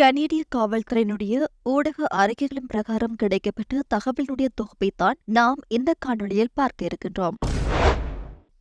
கனேடிய காவல்துறையினுடைய ஊடக அறிக்கைகளின் பிரகாரம் கிடைக்கப்பட்ட தகவலினுடைய தொகுப்பைத்தான் நாம் இந்த காணொளியில் பார்க்க இருக்கின்றோம்.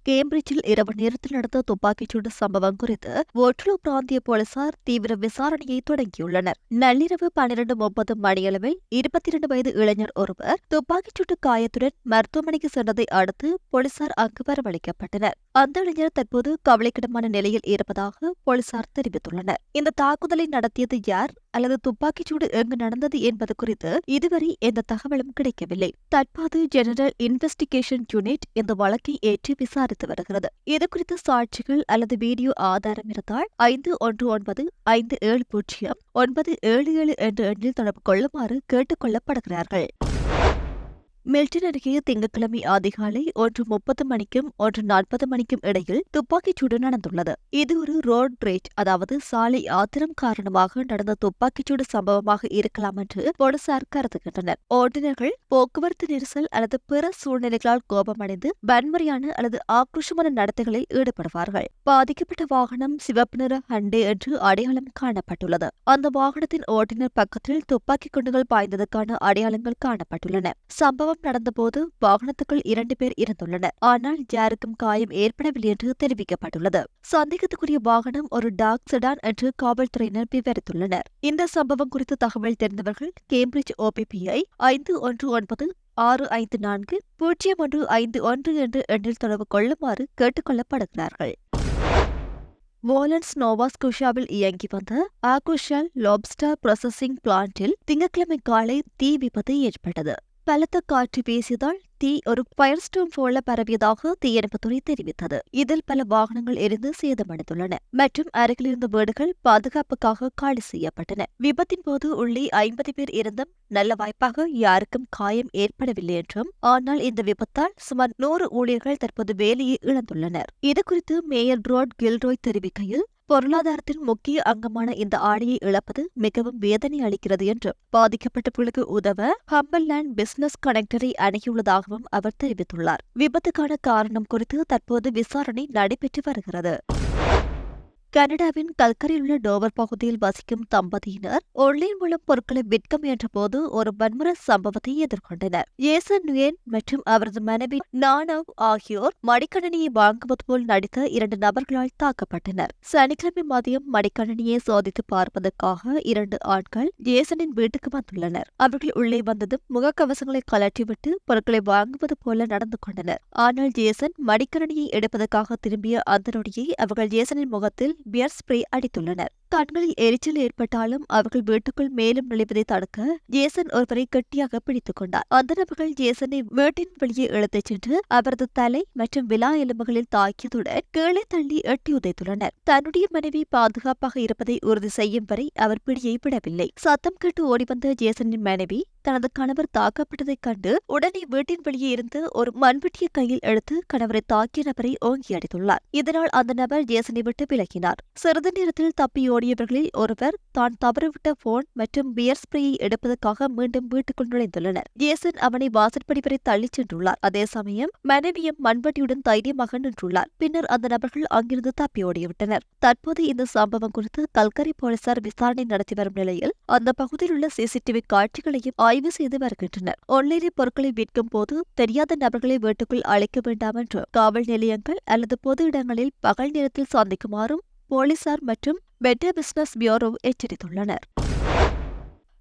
கேம்பிரிட்ஜில் இரவு நேரத்தில் நடந்த துப்பாக்கிச்சூடு சம்பவம் குறித்து ஒட்லோ பிராந்திய போலீசார் தீவிர விசாரணையை தொடங்கியுள்ளனர். நள்ளிரவு பன்னிரண்டு முப்பது மணியளவில் இருபத்தி இரண்டு வயது இளைஞர் ஒருவர் துப்பாக்கிச்சூட்டு காயத்துடன் மருத்துவமனைக்கு சென்றதை அடுத்து போலீசார் அங்கு வரவழைக்கப்பட்டனர். அந்த இளைஞர் தற்போது கவலைக்கிடமான நிலையில் இருப்பதாக போலீசார் தெரிவித்துள்ளனர். இந்த தாக்குதலை நடத்தியது யார்? அல்லது துப்பாக்கிச்சூடு எங்கு நடந்தது என்பது குறித்து இதுவரை எந்த தகவலும் கிடைக்கவில்லை. தற்போது ஜெனரல் இன்வெஸ்டிகேஷன் யூனிட் இந்த வழக்கை ஏற்றி விசாரித்து வருகிறது. இதுகுறித்த சாட்சிகள் அல்லது வீடியோ ஆதாரம் இருந்தால் ஐந்து ஒன்று ஒன்பது ஐந்து ஏழு பூஜ்ஜியம் ஒன்பது ஏழு ஏழு என்ற எண்ணில் தொடர்பு கொள்ளுமாறு கேட்டுக் கொள்ளப்படுகிறார்கள். மில்டன் அருகே திங்கட்கிழமை அதிகாலை ஒன்று முப்பது மணிக்கும் ஒன்று நாற்பது மணிக்கும் இடையில் துப்பாக்கிச்சூடு நடந்துள்ளது. இது ஒரு ரோட் ரேட் அதாவது சாலை ஆத்திரம் காரணமாக நடந்த துப்பாக்கிச்சூடு சம்பவமாக இருக்கலாம் என்று போலீசார் கருதுகின்றனர். ஓட்டுநர்கள் போக்குவரத்து நெரிசல் அல்லது பிற சூழ்நிலைகளால் கோபமடைந்து வன்முறையான அல்லது ஆக்ரோஷமான நடத்தைகளில் ஈடுபடுவார்கள். பாதிக்கப்பட்ட வாகனம் சிவப்பு நிற ஹண்டே என்று அடையாளம் காணப்பட்டுள்ளது. அந்த வாகனத்தின் ஓட்டுநர் பக்கத்தில் துப்பாக்கி குண்டுகள் பாய்ந்ததற்கான அடையாளங்கள் காணப்பட்டுள்ளன. சம்பவம் சம்பவம் நடந்தபோது வாகனத்துக்குள் இரண்டு பேர் இருந்துள்ளனர். ஆனால் யாருக்கும் காயம் ஏற்படவில்லை என்று தெரிவிக்கப்பட்டுள்ளது. சந்தேகத்துக்குரிய வாகனம் ஒரு டாக் செடான் என்று காவல்துறையினர் விவரித்துள்ளனர். இந்த சம்பவம் குறித்து தகவல் தெரிந்தவர்கள் கேம்பிரிட்ஜ் ஓபிபிஐ ஐந்து ஒன்று ஒன்பது ஆறு ஐந்து நான்கு பூஜ்ஜியம் ஒன்று ஐந்து ஒன்று என்ற எண்ணில் தொடர்பு கொள்ளுமாறு கேட்டுக்கொள்ளப்படுகிறார்கள். வோலன்ஸ் நோவாஸ்கோஷாவில் இயங்கி வந்த ஆகுஷல் லாப்ஸ்டர் ப்ரொசஸிங் பிளான்ட்டில் திங்கட்கிழமை காலை தீ விபத்து ஏற்பட்டது. பலத்த காற்று வீசியதால் தீ ஒரு ஃபயர் ஸ்டோம் போல பரவியதாக தீயணைப்புத்துறை தெரிவித்தது. இதில் பல வாகனங்கள் எரிந்து சேதமடைந்துள்ளன. மற்றும் அருகில் இருந்த வீடுகள் பாதுகாப்புக்காக காலி செய்யப்பட்டன. விபத்தின் போது உள்ளே ஐம்பது பேர் இருந்தும் நல்ல வாய்ப்பாக யாருக்கும் காயம் ஏற்படவில்லை என்றும் ஆனால் இந்த விபத்தால் சுமார் நூறு ஊழியர்கள் தற்போது வேலையை இழந்துள்ளனர். இதுகுறித்து மேயர் ரோட் கில்ரோய் தெரிவிக்கையில் பொருளாதாரத்தின் முக்கிய அங்கமான இந்த ஆடையை இழப்பது மிகவும் வேதனை அளிக்கிறது என்று பாதிக்கப்பட்டவர்களுக்கு உதவ ஹம்பல்லேண்ட் பிசினஸ் கனெக்டரை அணுகியுள்ளதாகவும் அவர் தெரிவித்துள்ளார். விபத்துக்கான காரணம் குறித்து தற்போது விசாரணை நடைபெற்று வருகிறது. கனடாவின் கல்கரியில் உள்ள டோவர் பகுதியில் வசிக்கும் தம்பதியினர் ஒன்லைன் மூலம் பொருட்களை விற்க முயன்றபோது ஒரு வன்முறை சம்பவத்தை எதிர்கொண்டனர். ஏசன் நுயன் மற்றும் அவரது மனைவி நானவ் ஆகியோர் மடிக்கணினியை வாங்குவது போல் நடித்த இரண்டு நபர்களால் தாக்கப்பட்டனர். சனிக்கிழமை மதியம் மடிக்கணினியை சோதித்து பார்ப்பதற்காக இரண்டு ஆட்கள் ஜேசனின் வீட்டுக்கு வந்துள்ளனர். அவர்கள் உள்ளே வந்ததும் முகக்கவசங்களை கலற்றிவிட்டு பொருட்களை வாங்குவது போல நடந்து கொண்டனர். ஆனால் ஜேசன் மடிக்கணினியை எடுப்பதற்காக திரும்பிய அந்த நொடியை அவர்கள் ஜேசனின் முகத்தில் பியர் ஸ்ப்ரே அடித்துள்ளனர். கண்களில் எரிச்சல் ஏற்பட்டாலும் அவர்கள் வீட்டுக்குள் மேலும் நுழைவதை தடுக்க ஜேசன் ஒருவரை கெட்டியாக பிடித்துக் கொண்டார். அந்த நபர்கள் ஜேசனை வீட்டின் வெளியே இழுத்துச் சென்று அவரது தலை மற்றும் விழா எலும்புகளில் தாக்கியதுடன் கீழே தள்ளி எட்டி உதைத்துள்ளனர். தன்னுடைய மனைவி பாதுகாப்பாக இருப்பதை உறுதி செய்யும் வரை அவர் பிடியை விடவில்லை. சத்தம் கேட்டு ஓடிவந்த ஜேசனின் மனைவி தனது கணவர் தாக்கப்பட்டதைக் கண்டு உடனே வீட்டின் வெளியே இருந்து ஒரு மண்வெட்டியை கையில் எடுத்து கணவரை தாக்கிய நபரை ஓங்கி அடித்துள்ளார். இதனால் அந்த நபர் ஜேசனை விட்டு விலகினார். சிறிது நேரத்தில் தப்பியோ ஓடியவர்களில் ஒருவர் தான் தவறுவிட்ட போன் மற்றும் பியர் ஸ்ப்ரேயை எடுப்பதற்காக மீண்டும் வீட்டுக்குள் நுழைந்துள்ளனர். ஜேசன் அவனை வாசற்படி வரை தள்ளிச் சென்றுள்ளார். அதே சமயம் மனைவியும் மண்வட்டியுடன் தைரியமாக நின்றுள்ளார். பின்னர் அந்த நபர்கள் அங்கிருந்து தப்பி ஓடிவிட்டனர். தற்போது இந்த சம்பவம் குறித்து கல்கரி போலீசார் விசாரணை நடத்தி வரும் நிலையில் அந்த பகுதியில் உள்ள சிசிடிவி காட்சிகளையும் ஆய்வு செய்து வருகின்றனர். ஒன்லைனில் பொருட்களை விற்கும் போது தெரியாத நபர்களை வீட்டுக்குள் அழைக்க வேண்டாம் என்று காவல் நிலையங்கள் அல்லது பொது இடங்களில் பகல் நேரத்தில் சந்திக்குமாறும் போலீசார் மற்றும் பெட்டர் பிசினஸ் பியூரோ எச்சரித்துள்ளனர்.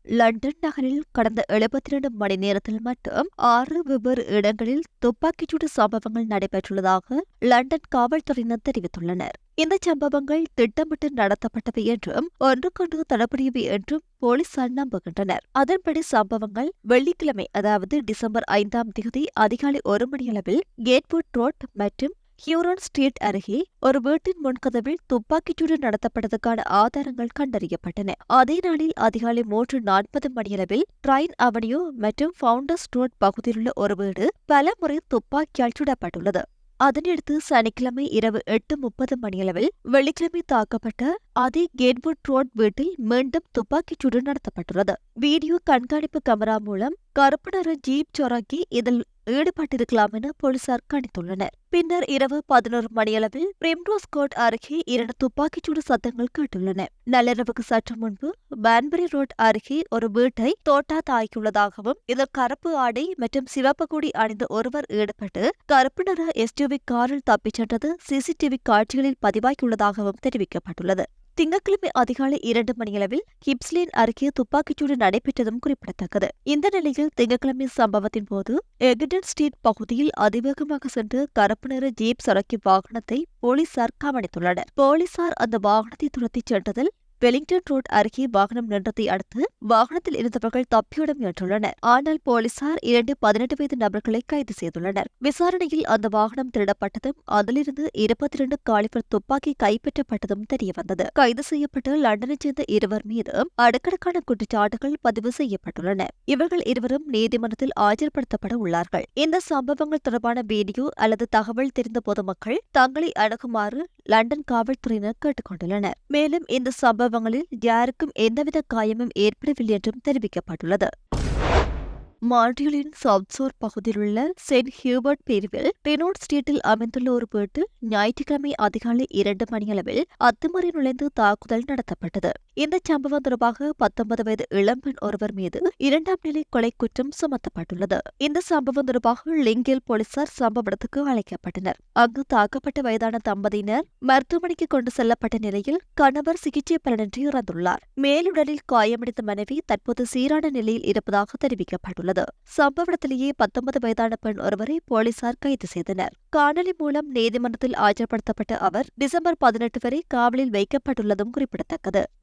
லண்டன் நகரில் கடந்த எழுபத்தி இரண்டு மணி நேரத்தில் மட்டும் ஆறு வெவ்வேறு இடங்களில் துப்பாக்கிச்சூடு சம்பவங்கள் நடைபெற்றுள்ளதாக லண்டன் காவல்துறையினர் தெரிவித்துள்ளனர். இந்த சம்பவங்கள் திட்டமிட்டு நடத்தப்பட்டவை என்றும் ஒன்றுக்கொன்று தடப்படியவை என்றும் போலீசார் நம்புகின்றனர். அதன்படி சம்பவங்கள் வெள்ளிக்கிழமை அதாவது டிசம்பர் ஐந்தாம் தேதி அதிகாலை ஒரு மணியளவில் கேட்வுட் ரோட் மற்றும் ஹியூரான் ஸ்ட்ரீட் அருகே ஒரு வீட்டின் முன்கதவில் துப்பாக்கிச்சூடு நடத்தப்பட்டதற்கான ஆதாரங்கள் கண்டறியப்பட்டன. அதே நாளில் அதிகாலை மூன்று நாற்பது மணியளவில் ட்ரைன் அவென்யூ மற்றும் ஃபவுண்டர்ஸ் ரோட் பகுதியிலுள்ள ஒரு வீடு பல முறை துப்பாக்கியால் சுடப்பட்டுள்ளது. அதனையடுத்து சனிக்கிழமை இரவு எட்டு முப்பது மணியளவில் வெள்ளிக்கிழமை தாக்கப்பட்ட அதே கேட்வுட் ரோட் வீட்டில் மீண்டும் துப்பாக்கிச்சூடு நடத்தப்பட்டுள்ளது. வீடியோ கண்காணிப்பு கேமரா மூலம் கருப்பு நிற ஜீப் சொராக்கி இதில் ஈடுபட்டிருக்கலாம் என போலீசார் கணித்துள்ளனர். பின்னர் இரவு பதினோரு மணியளவில் பிரிம்ரோஸ் கோட் அருகே இரண்டு துப்பாக்கிச்சூடு சத்தங்கள் கேட்டுள்ளன. நள்ளிரவுக்கு சற்று முன்பு பான்பரி ரோட் அருகே ஒரு வீட்டை தோட்டா தாக்கியுள்ளதாகவும் இதில் கருப்பு ஆடை மற்றும் சிவப்பு கொடி அணிந்த ஒருவர் ஈடுபட்டு கருப்பு நிற எஸ்டிவி காரில் தப்பிச் சென்றது சிசிடிவி காட்சிகளில் பதிவாகியுள்ளதாகவும் தெரிவிக்கப்பட்டுள்ளது. திங்கட்கிழமை அதிகாலை இரண்டு மணியளவில் ஹிப்ஸ்லேன் அருகே துப்பாக்கிச்சூடு நடைபெற்றதும் குறிப்பிடத்தக்கது. இந்த நிலையில் திங்கட்கிழமை சம்பவத்தின் போது எகிடன் ஸ்ட்ரீட் பகுதியில் அதிவேகமாக சென்று கருப்பு நிற ஜீப் சரக்கு வாகனத்தை போலீசார் கவனித்துள்ளனர். போலீசார் அந்த வாகனத்தை துரத்திச் சென்றதில் வெலிங்டன் ரோட் அருகே வாகனம் நின்றதை அடுத்து வாகனத்தில் இருந்தவர்கள் தப்பியோட முயன்றுள்ளனர் ஆனால் போலீசார் இரண்டு பதினெட்டு வயது நபர்களை கைது செய்துள்ளனர். விசாரணையில் அந்த வாகனம் திருடப்பட்டதும் அதிலிருந்து இருபத்தி இரண்டு காலிபர் துப்பாக்கி கைப்பற்றப்பட்டதும் தெரியவந்தது. கைது செய்யப்பட்டு லண்டனைச் சேர்ந்த இருவர் மீது அடுக்கடுக்கான குற்றச்சாட்டுகள் பதிவு செய்யப்பட்டுள்ளன. இவர்கள் இருவரும் நீதிமன்றத்தில் ஆஜர்படுத்தப்பட உள்ளார்கள். இந்த சம்பவங்கள் தொடர்பான வீடியோ அல்லது தகவல் தெரிந்த பொதுமக்கள் தங்களை அணுகுமாறு லண்டன் காவல்துறையினர் கேட்டுக் கொண்டுள்ளனர் மேலும் இந்த சம்பவங்களில் யாருக்கும் எந்தவித காயமும் ஏற்படவில்லை என்றும் தெரிவிக்கப்பட்டுள்ளது. மார்டியலின் சவுத்சோர் பகுதியில் உள்ள செயின்ட் ஹியூபர்ட் பிரிவில் பெனோட் ஸ்ட்ரீட்டில் அமைந்துள்ள ஒரு வீட்டில் ஞாயிற்றுக்கிழமை அதிகாலை இரண்டு மணியளவில் அத்துமறை நுழைந்து தாக்குதல் நடத்தப்பட்டது. இந்த சம்பவம் தொடர்பாக பத்தொன்பது வயது இளம்பெண் ஒருவர் மீது இரண்டாம் நிலை கொலை குற்றம் சுமத்தப்பட்டுள்ளது. இந்த சம்பவம் தொடர்பாக லிங்கில் போலீசார் சம்பவ இடத்துக்கு அழைக்கப்பட்டனர். அங்கு தாக்கப்பட்ட வயதான தம்பதியினர் மருத்துவமனைக்கு கொண்டு செல்லப்பட்ட நிலையில் கணவர் சிகிச்சை பலனின்றி இறந்துள்ளார். மேலுடலில் காயமடைந்த மனைவி தற்போது சீரான நிலையில் இருப்பதாக தெரிவிக்கப்பட்டுள்ளது. சம்பவ இடத்திலேயே பத்தொன்பது வயதான பெண் ஒருவரை போலீசார் கைது செய்தனர். காணொலி மூலம் நீதிமன்றத்தில் ஆஜர்படுத்தப்பட்ட அவர் டிசம்பர் பதினெட்டு வரை காவலில் வைக்கப்பட்டுள்ளதும் குறிப்பிடத்தக்கது.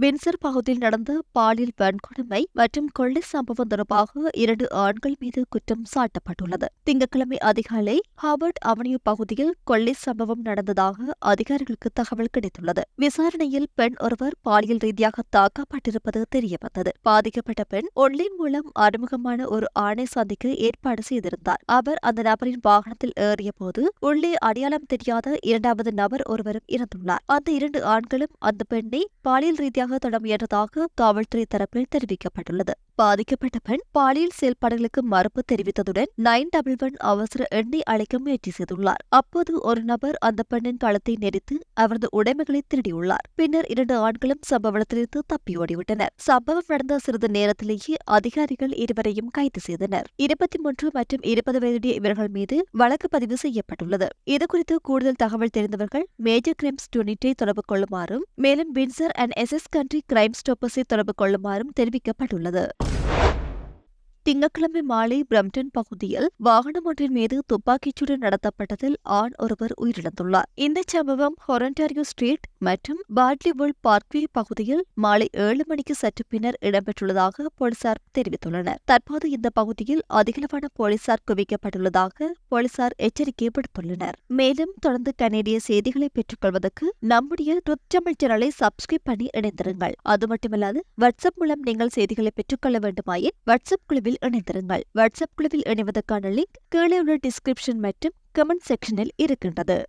வின்சர் பகுதியில் நடந்த பாலியல் வன்கொடுமை மற்றும் கொள்ளை சம்பவம் தொடர்பாக இரண்டு ஆண்கள் மீது குற்றம் சாட்டப்பட்டுள்ளது. திங்கட்கிழமை அதிகாலை ஹார்வர்ட் அவனியூ பகுதியில் கொள்ளை சம்பவம் நடந்ததாக அதிகாரிகளுக்கு தகவல் கிடைத்துள்ளது. விசாரணையில் பெண் ஒருவர் பாலியல் ரீதியாக தாக்கப்பட்டிருப்பது தெரியவந்தது. பாதிக்கப்பட்ட பெண் ஒன்லைன் மூலம் அறிமுகமான ஒரு ஆணை சந்திக்க ஏற்பாடு செய்திருந்தார். அவர் அந்த நபரின் வாகனத்தில் ஏறிய போது உள்ளே அடையாளம் தெரியாத இரண்டாவது நபர் ஒருவரும் இறந்துள்ளார். அந்த இரண்டு ஆண்களும் அந்த பெண்ணை பாலியல் ரீதியாக தடம் முயன்றதாக காவல்துறை தரப்பில் தெரிவிக்கப்பட்டுள்ளது. பாதிக்கப்பட்ட பெண் பாலியல் செயல்பாடுகளுக்கு மறுப்பு தெரிவித்ததுடன் நைன் டபுள் ஒன் அவசர எண்ணை அழைக்க முயற்சி செய்துள்ளார். அப்போது ஒரு நபர் அந்த பெண்ணின் கழுத்தை நெரித்து அவரது உடைமைகளை திருடியுள்ளார். பின்னர் இரண்டு ஆண்களும் சம்பவ இடத்திலிருந்து தப்பி ஓடிவிட்டனர். சம்பவம் நடந்த சிறிது நேரத்திலேயே அதிகாரிகள் இருவரையும் கைது செய்தனர். இருபத்தி மூன்று மற்றும் இருபது வயதுடைய இவர்கள் மீது வழக்கு பதிவு செய்யப்பட்டுள்ளது. இதுகுறித்து கூடுதல் தகவல் தெரிந்தவர்கள் மேஜர் கிரைம்ஸ் யூனிட்டை தொடர்பு கொள்ளுமாறும் மேலும் வின்சர் அண்ட் எஸ் கண்ட்ரி கிரைம் ஸ்டாப்பர்ஸை தொடர்பு கொள்ளுமாறும் தெரிவிக்கப்பட்டுள்ளது. திங்கட்கிழமை மாலை பிரம்டன் பகுதியில் வாகனம் ஒன்றின் மீது துப்பாக்கிச்சூடு நடத்தப்பட்டதில் ஆண் ஒருவர் உயிரிழந்துள்ளார். இந்த சம்பவம் ஹொரண்டாரியோ ஸ்ட்ரீட் மற்றும் பாட்லிவுல் பார்க்வே பகுதியில் மாலை ஏழு மணிக்கு சற்று பின்னர் இடம்பெற்றுள்ளதாக போலீசார் தெரிவித்துள்ளனர். தற்போது இந்த பகுதியில் அதிகளவான போலீசார் குவிக்கப்பட்டுள்ளதாக போலீசார் எச்சரிக்கை விடுத்துள்ளனர். மேலும் தொடர்ந்து கனேடிய செய்திகளை பெற்றுக்கொள்வதற்கு நம்முடைய ட்விட் தமிழ் சேனலை சப்ஸ்கிரைப் பண்ணி இணைந்திருங்கள். அது மட்டுமல்லாது வாட்ஸ்அப் மூலம் நீங்கள் செய்திகளை பெற்றுக்கொள்ள வேண்டுமாயின் வாட்ஸ்அப் குழுவில் இணைந்திருங்கள். வாட்ஸ்அப் குழுவில் இணைவதற்கான லிங்க் கீழே உள்ள டிஸ்கிரிப்ஷன் மற்றும் கமெண்ட் செக்ஷனில் இருக்கின்றது.